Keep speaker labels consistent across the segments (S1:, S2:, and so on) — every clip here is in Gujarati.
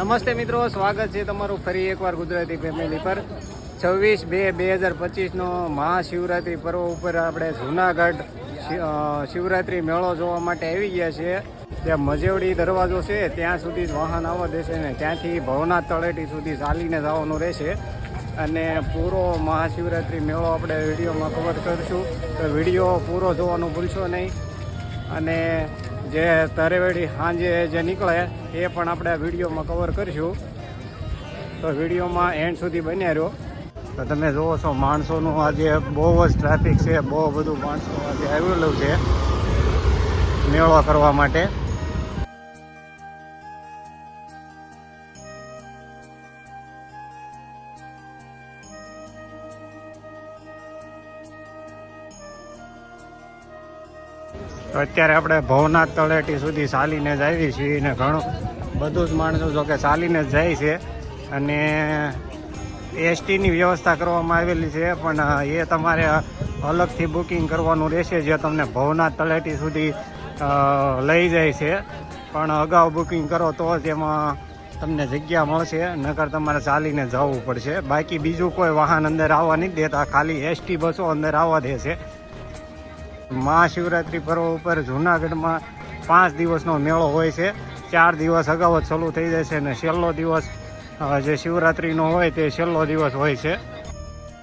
S1: નમસ્તે મિત્રો, સ્વાગત છે તમારું ફરી એકવાર ગુજરાતી ફેમિલી પર. છવ્વીસ બે બે હજાર પચીસનો મહાશિવરાત્રિ પર્વ ઉપર આપણે જૂનાગઢ શિવરાત્રિ મેળો જોવા માટે આવી ગયા છીએ. ત્યાં મજેવડી દરવાજો છે, ત્યાં સુધી જ વાહન આવવા દેશે ને ત્યાંથી ભવનાથ તળેટી સુધી ચાલીને જવાનું રહેશે. અને પૂરો મહાશિવરાત્રિ મેળો આપણે વિડીયોમાં કવર કરીશું. તો વીડિયો પૂરો જોવાનું ભૂલશો નહીં. અને જે તરેવેડી સાંજે જે નીકળે, એ પણ આપણે વિડીયોમાં કવર કરીશું. તો વિડીયોમાં એન્ડ સુધી બન્યા રહ્યો તો તમે જુઓ છો, માણસોનું આજે બહુ જ ટ્રાફિક છે, બહુ બધું માણસો આજે આવેલું છે. મેળો કરવા માટે. તો અત્યારે આપણે ભવનાથ તળેટી સુધી ચાલીને જ આવી છીએ અને ઘણું. બધું જ માણસો જો કે ચાલીને જ જાય છે. અને એસટીની વ્યવસ્થા કરવામાં આવેલી છે, પણ એ તમારે અલગથી બુકિંગ કરવાનું રહેશે જે તમને ભવનાથ તળેટી સુધી લઈ જાય છે. પણ અગાઉ બુકિંગ કરો તો એમાં તમને જગ્યા મળશે, નકર તમારે ચાલીને જવું પડશે. બાકી બીજું કોઈ વાહન અંદર આવવા નહીં દેતા, ખાલી એસટી બસો અંદર આવવા દે છે. મહાશિવરાત્રિ પર્વ ઉપર જૂનાગઢમાં પાંચ દિવસનો મેળો હોય છે. ચાર દિવસ અગાઉ જ ચાલુ થઈ જાય છે અને છેલ્લો દિવસ જે શિવરાત્રિનો હોય તે છેલ્લો દિવસ હોય છે.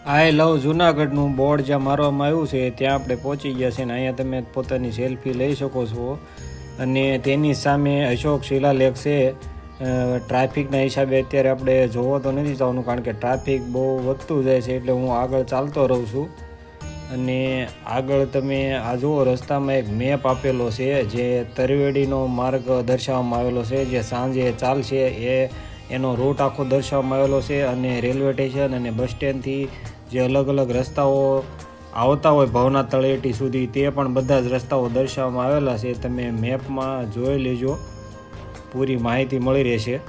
S1: આઈ લવ જૂનાગઢનું બોર્ડ જ્યાં મારવામાં આવ્યું છે, ત્યાં આપણે પહોંચી ગયા છે અને અહીંયા તમે પોતાની સેલ્ફી લઈ શકો છો. અને તેની સામે અશોક શિલાલેખ છે. ટ્રાફિકના હિસાબે અત્યારે આપણે જોવો તો નથી જવાનું કારણ કે ટ્રાફિક બહુ વધતું જાય છે એટલે હું આગળ ચાલતો રહું છું. અને આગળ તમે આ જુઓ, રસ્તામાં એક મેપ આપેલો છે જે તરવેડીનો માર્ગ દર્શાવવામાં આવેલો છે, જે સાંજે ચાલશે એ, એનો રૂટ આખો દર્શાવવામાં આવેલો છે અને રેલવે સ્ટેશન અને બસ સ્ટેન્ડથી જે અલગ અલગ રસ્તાઓ આવતા હોય ભવના તળેટી સુધી, તે પણ બધા જ રસ્તાઓ દર્શાવવામાં આવેલા છે. તમે મેપમાં જોઈ લેજો. પૂરી માહિતી મળી રહેશે.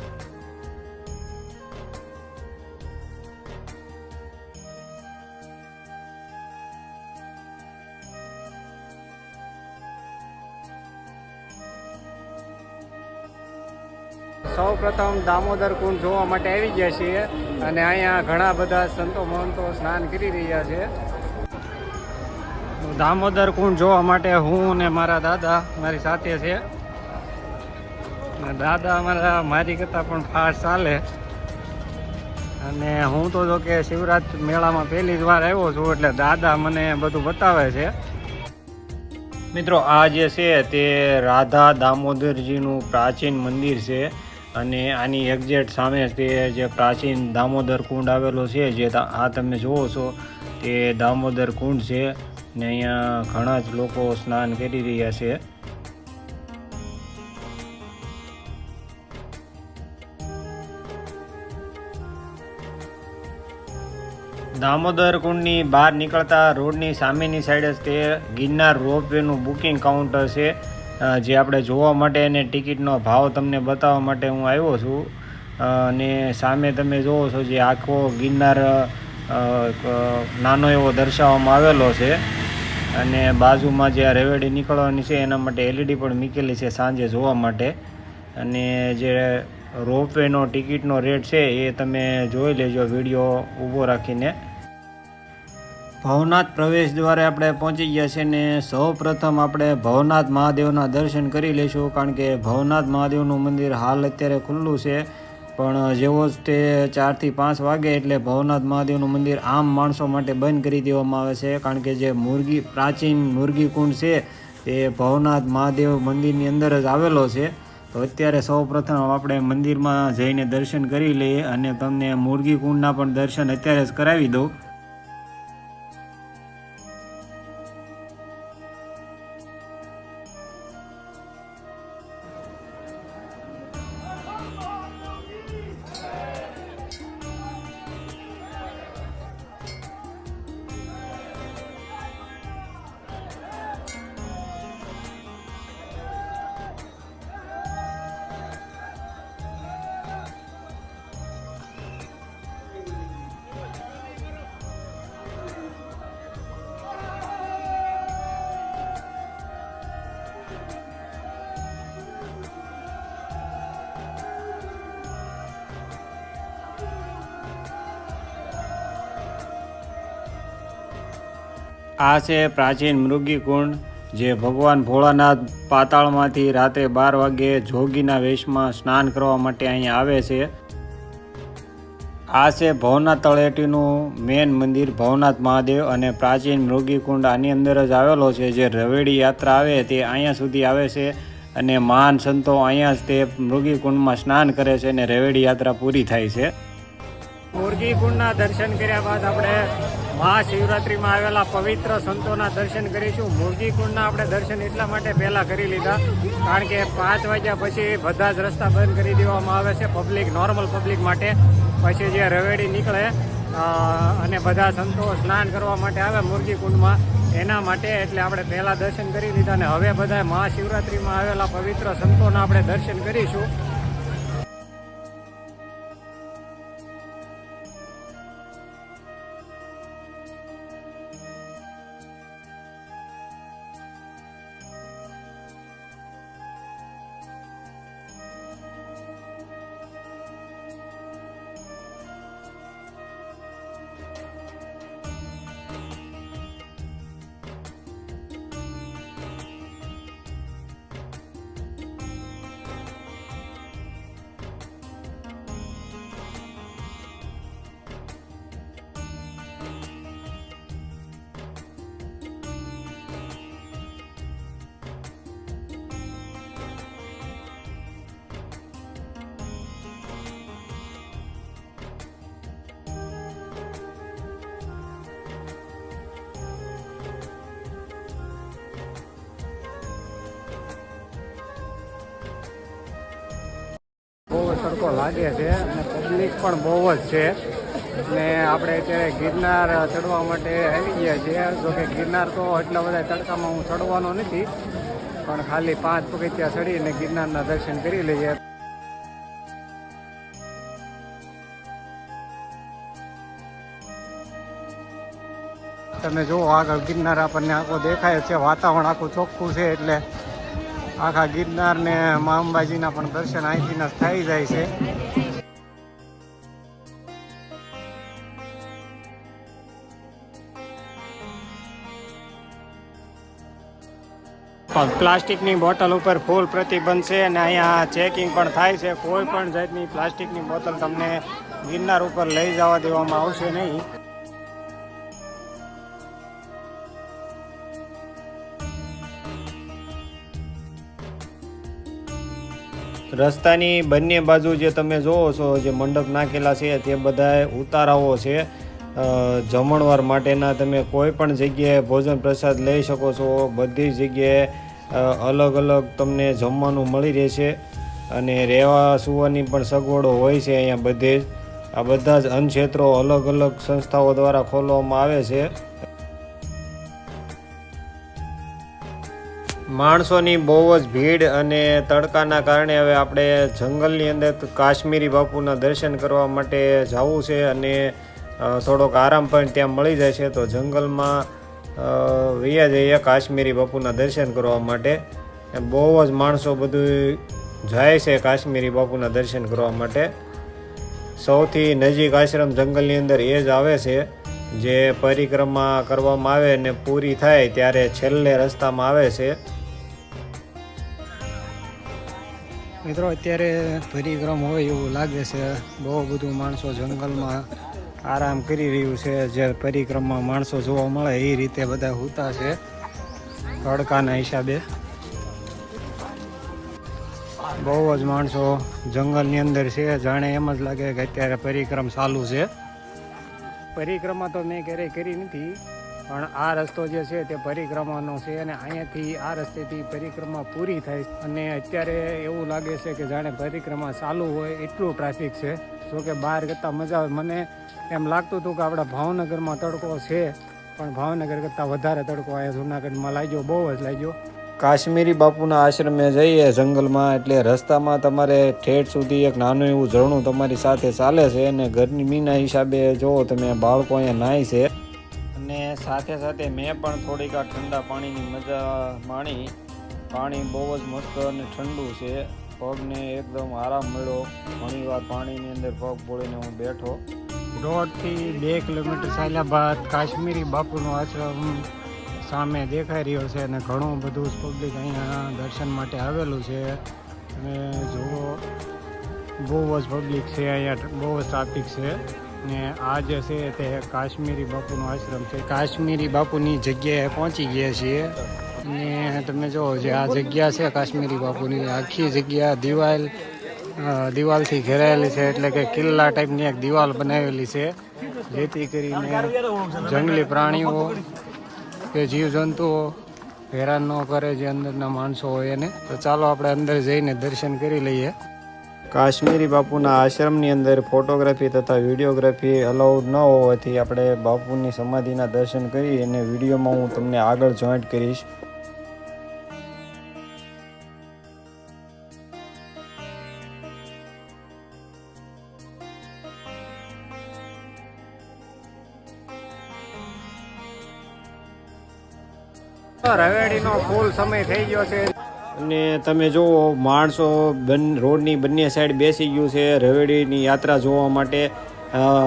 S1: પ્રથમ દામોદર કુંડ જોવા માટે આવી ગયા છીએ અને અહીંયા ઘણા બધા સંતો મહંતો સ્નાન કરી રહ્યા છે. દામોદર કુંડ જોવા માટે હું ને મારા દાદા મારી સાથે છે. દાદા મારા મારી કરતાં પણ ફાસ્ટ ચાલે. અને હું તો જો કે શિવરાજ મેળામાં પહેલી જ વાર આવ્યો છું એટલે દાદા મને બધું બતાવે છે. મિત્રો આ જે છે તે રાધા દામોદરજીનું પ્રાચીન મંદિર છે. અને આની એક્ઝેક્ટ સામે તે જે પ્રાચીન દામોદર કુંડ આવેલો છે, જે આ તમે જુઓ છો, તે દામોદર કુંડ છે ને અહીંયા ઘણા જ લોકો સ્નાન કરી રહ્યા છે. દામોદર કુંડની બહાર નીકળતા રોડની સામેની સાઈડ જ તે ગિરનાર રોપવેનું બુકિંગ કાઉન્ટર છે. જે આપણે જોવા માટે અને ટિકિટનો ભાવ તમને બતાવવા માટે હું આવ્યો છું. અને સામે તમે જોવો છો જે આખો ગિરનાર નાનો એવો દર્શાવવામાં આવેલો છે. અને બાજુમાં જે રેવેડી નીકળવાની છે એના માટે એલઈડી પણ મૂકેલી છે સાંજે જોવા માટે. અને જે રોપવેનો ટિકિટનો રેટ છે એ તમે જોઈ લેજો, વીડિયો ઊભો રાખીને. ભવનાથ પ્રવેશ દ્વારે આપણે પહોંચી ગયા છે ને સૌ પ્રથમ આપણે ભવનાથ મહાદેવના દર્શન કરી લઈશું, કારણ કે ભવનાથ મહાદેવનું મંદિર હાલ અત્યારે ખુલ્લું છે. પણ જેવો જ તે ચારથી પાંચ વાગે એટલે ભવનાથ મહાદેવનું મંદિર આમ માણસો માટે બંધ કરી દેવામાં આવે છે, કારણ કે જે મુરગી, પ્રાચીન મુરગી કુંડ છે, તે ભવનાથ મહાદેવ મંદિરની અંદર જ આવેલો છે. તો અત્યારે સૌ પ્રથમ આપણે મંદિરમાં જઈને દર્શન કરી લઈએ અને તમને મુરગી કુંડના પણ દર્શન અત્યારે જ કરાવી દઉં. આ છે પ્રાચીન મૃગીકુંડ, જે ભગવાન ભોળાનાથ પાતાળમાંથી રાત્રે બાર વાગે જોગીના વેશમાં સ્નાન કરવા માટે અહીંયા આવે છે. આ છે ભવનાથ તળેટીનું મેન મંદિર ભવનાથ મહાદેવ અને પ્રાચીન મૃગીકુંડ આની અંદર જ આવેલો છે. જે રવેડી યાત્રા આવે તે અહીંયા સુધી આવે છે અને મહાન સંતો અહીંયા જ તે મૃગીકુંડમાં સ્નાન કરે છે અને રવેડી યાત્રા પૂરી થાય છે. મૃગીકુંડના દર્શન કર્યા બાદ આપણે મહાશિવરાત્રિમાં આવેલા પવિત્ર સંતોના દર્શન કરીશું. મુરગી કુંડના આપણે દર્શન એટલા માટે પહેલાં કરી લીધા, કારણ કે પાંચ વાગ્યા પછી બધા જ રસ્તા બંધ કરી દેવામાં આવે છે, પબ્લિક નોર્મલ પબ્લિક માટે. પછી જે રવેડી નીકળે અને બધા સંતો સ્નાન કરવા માટે આવે મુરગી કુંડમાં એના માટે એટલે આપણે પહેલાં દર્શન કરી લીધા અને હવે બધા મહાશિવરાત્રિમાં આવેલા પવિત્ર સંતોના આપણે દર્શન કરીશું. બહુ સરખો લાગે છે અને પબ્લિક પણ બહુ જ છે. ને આપણે અત્યારે ગિરનાર ચડવા માટે આવી ગયા છીએ. જો કે ગિરનાર તો એટલા બધા તડકામાં હું ચડવાનો નથી, પણ ખાલી પાંચ પગથિયા ચડીને ગિરનારના દર્શન કરી લઈએ. તમે જુઓ આગળ ગિરનાર આપણને આખો દેખાય છે. વાતાવરણ આખું ચોખ્ખું છે એટલે આખા ગિરનાર ને મા અંબાજીના પણ દર્શન અહીંથી થઈ જાય છે. પ્લાસ્ટિકની બોટલ ઉપર ફૂલ પ્રતિબંધ છે અને અહીંયા ચેકિંગ પણ થાય છે. કોઈ પણ જાતની પ્લાસ્ટિકની બોટલ તમને ગિરનાર ઉપર લઈ જવા દેવામાં આવશે નહીં. રસ્તાની બંને બાજુ જે તમે જોવો છો, જે મંડપ નાખેલા છે, તે બધા ઉતારાઓ છે. જમણવાર માટેના તમે કોઈ પણ જગ્યાએ ભોજન પ્રસાદ લઈ શકો છો. બધી જગ્યાએ અલગ અલગ તમને જમવાનું મળી રહેશે અને રહેવા સુવાની પણ સગવડો હોય છે અહીંયા બધે જ. આ બધા જ અન્નક્ષેત્રો અલગ અલગ સંસ્થાઓ દ્વારા ખોલવામાં આવે છે. માણસોની બહુ જ ભીડ અને તડકાના કારણે હવે આપણે જંગલની અંદર કાશ્મીરી બાપુના દર્શન કરવા માટે જવું છે અને થોડોક આરામ પણ ત્યાં મળી જાય છે. તો જંગલમાં વૈયા જઈએ કાશ્મીરી બાપુના દર્શન કરવા માટે. બહુ જ માણસો બધું જાય છે કાશ્મીરી બાપુના દર્શન કરવા માટે. સૌથી નજીક આશ્રમ જંગલની અંદર એ જ આવે છે, જે પરિક્રમા કરવામાં આવે ને પૂરી થાય ત્યારે છેલ્લે રસ્તામાં આવે છે. મિત્રો, અત્યારે પરિક્રમ હોય એવું લાગે છે. બહુ બધું માણસો જંગલમાં આરામ કરી રહ્યું છે. જે પરિક્રમા માણસો જોવા મળે એ રીતે બધા હોતા છે. તડકાના હિસાબે. બહુ જ માણસો જંગલની અંદર છે. જાણે એમ જ લાગે કે અત્યારે પરિક્રમ ચાલુ છે. પરિક્રમા તો મેં ક્યારેય કરી નથી. પણ આ રસ્તો જે છે તે પરિક્રમાનો છે અને અહીંયાથી આ રસ્તેથી પરિક્રમા પૂરી થાય. અને અત્યારે એવું લાગે છે કે જાણે પરિક્રમા ચાલુ હોય એટલું ટ્રાફિક છે. જો કે બહાર કરતાં મજા આવે. મને એમ લાગતું હતું કે આપણા ભાવનગરમાં તડકો છે, પણ ભાવનગર કરતાં વધારે તડકો અહીંયા જુનાગઢમાં લાગ્યો, બહુ જ લાગ્યો. કાશ્મીરી બાપુના આશ્રમે જઈએ જંગલમાં, એટલે રસ્તામાં તમારે ઠેઠ સુધી એક નાનું એવું ઝરણું તમારી સાથે ચાલે છે અને ગરમીના હિસાબે જુઓ તમે, બાળકો અહીંયા નાય છે. સાથે સાથે મેં પણ થોડીક આ ઠંડા પાણીની મજા માણી. પાણી બહુ જ મસ્ત અને ઠંડુ છે. પગને એકદમ આરામ મળ્યો. ઘણીવાર પાણીની અંદર પગ પોળીને હું બેઠો. દોઢથી બે કિલોમીટર ચાલ્યા બાદ કાશ્મીરી બાપુનો આશ્રમ સામે દેખાઈ રહ્યો છે અને ઘણું બધું પબ્લિક અહીંયા દર્શન માટે આવેલું છે. અને જુઓ, બહુ જ પબ્લિક છે અહીંયા, બહુ જ ટ્રાફિક છે. ને આ જે છે તે કાશ્મીરી બાપુનો આશ્રમ છે. કાશ્મીરી બાપુની જગ્યાએ પહોંચી ગયા છીએ. અને તમે જુઓ જે આ જગ્યા છે કાશ્મીરી બાપુની, આખી જગ્યા દિવાલ દિવાલથી ઘેરાયેલી છે. એટલે કે કિલ્લા ટાઈપની એક દિવાલ બનાવેલી છે. જેથી કરીને જંગલી પ્રાણીઓ કે જીવજંતુઓ હેરાન ન કરે જે અંદરના માણસો હોય એને. તો ચાલો આપણે અંદર જઈને દર્શન કરી લઈએ. કાશ્મીરી બાપુના આશ્રમની અંદર ફોટોગ્રાફી તથા વિડીયોગ્રાફી અલાઉડ ન હોવાથી આપણે બાપુની સમાધિના દર્શન કરી અને વિડીયોમાં હું તમને આગળ જોઈન્ટ કરીશ. રવેડીનો ફૂલ સમય થઈ ગયો છે. અને તમે જુઓ, માણસો બન, રોડની બંને સાઈડ બેસી ગયું છે, રવેડીની યાત્રા જોવા માટે.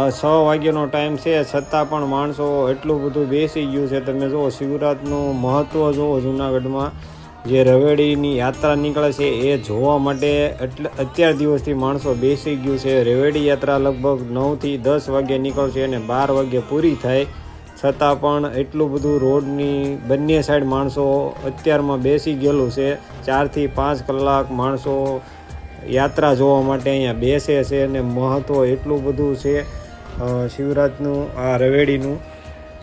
S1: છ વાગ્યાનો ટાઈમ છે, છતાં પણ માણસો એટલું બધું બેસી ગયું છે. તમે જુઓ, શિવરાતનું મહત્ત્વ જુઓ જુનાગઢમાં. જે રવેડીની યાત્રા નીકળે છે, એ જોવા માટે એટલે અત્યાર દિવસથી માણસો બેસી ગયું છે. રવેડી યાત્રા લગભગ નવથી દસ વાગ્યે નીકળશે અને બાર વાગ્યે પૂરી થાય. છતાં પણ એટલું બધું રોડની બંને સાઈડ માણસો અત્યારમાં બેસી ગયેલું છે. ચારથી પાંચ કલાક માણસો યાત્રા જોવા માટે અહીંયા બેસે છે અને મહત્ત્વ એટલું બધું છે શિવરાજનું, આ રવેડીનું,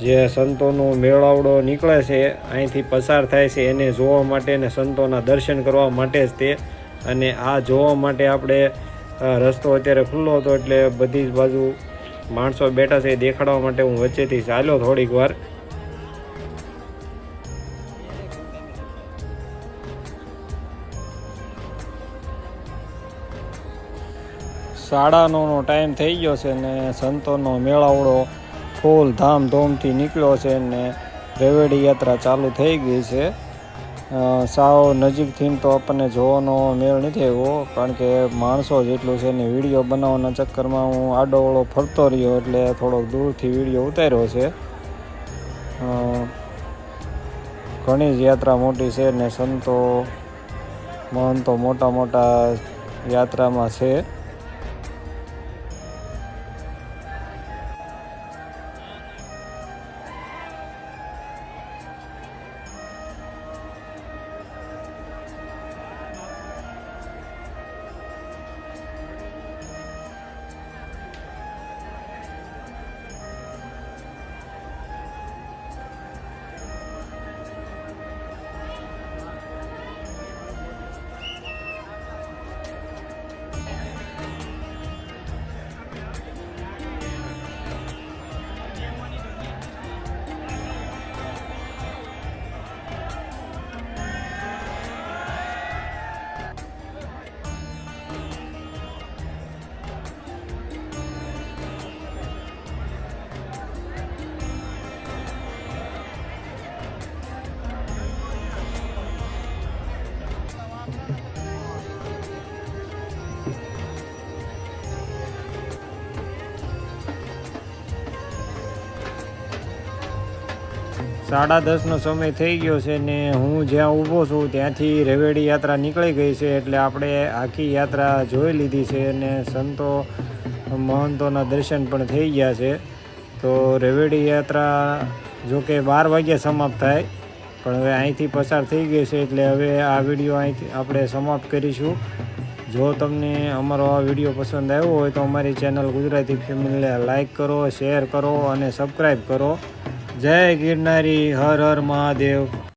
S1: જે સંતોનો મેળાવડો નીકળે છે, અહીંથી પસાર થાય છે એને જોવા માટે અને સંતોના દર્શન કરવા માટે જ તે. અને આ જોવા માટે આપણે રસ્તો અત્યારે ખુલ્લો હતો એટલે બધી જ બાજુ માણસો બેઠા છે એ દેખાડવા માટે હું વચ્ચેથી ચાલ્યો થોડીક વાર. શાળાનો ટાઈમ થઈ ગયો છે ને સંતોનો મેળાવડો ફૂલ ધામધૂમથી નીકળ્યો છે ને રેવેડી યાત્રા ચાલુ થઈ ગઈ છે. સાવ નજીકથી તો આપણને જોવાનો મેળ નથી આવ્યો, કારણ કે માણસો જેટલું છે ને વીડિયો બનાવવાના ચક્કરમાં હું આડોવળો ફરતો રહ્યો એટલે થોડોક દૂરથી વીડિયો ઉતાર્યો છે. ઘણી જ યાત્રા મોટી છે ને સંતો, મહંતો મોટા મોટા યાત્રામાં છે. સાડા દસનો સમય થઈ ગયો છે ને હું જ્યાં ઊભો છું ત્યાંથી રેવેડી યાત્રા નીકળી ગઈ છે એટલે આપણે આખી યાત્રા જોઈ લીધી છે અને સંતો મહંતોના દર્શન પણ થઈ ગયા છે. તો રેવેડી યાત્રા જો કે બાર વાગ્યે સમાપ્ત થાય, પણ હવે અહીંથી પસાર થઈ ગઈ છે એટલે હવે આ વીડિયો અહીંથી આપણે સમાપ્ત કરીશું. જો તમને અમારો આ વીડિયો પસંદ આવ્યો હોય તો અમારી ચેનલ ગુજરાતી ફેમિલીને લાઈક કરો, શેર કરો અને સબસ્ક્રાઈબ કરો. જય ગિરનારી હર હર મહાદેવ.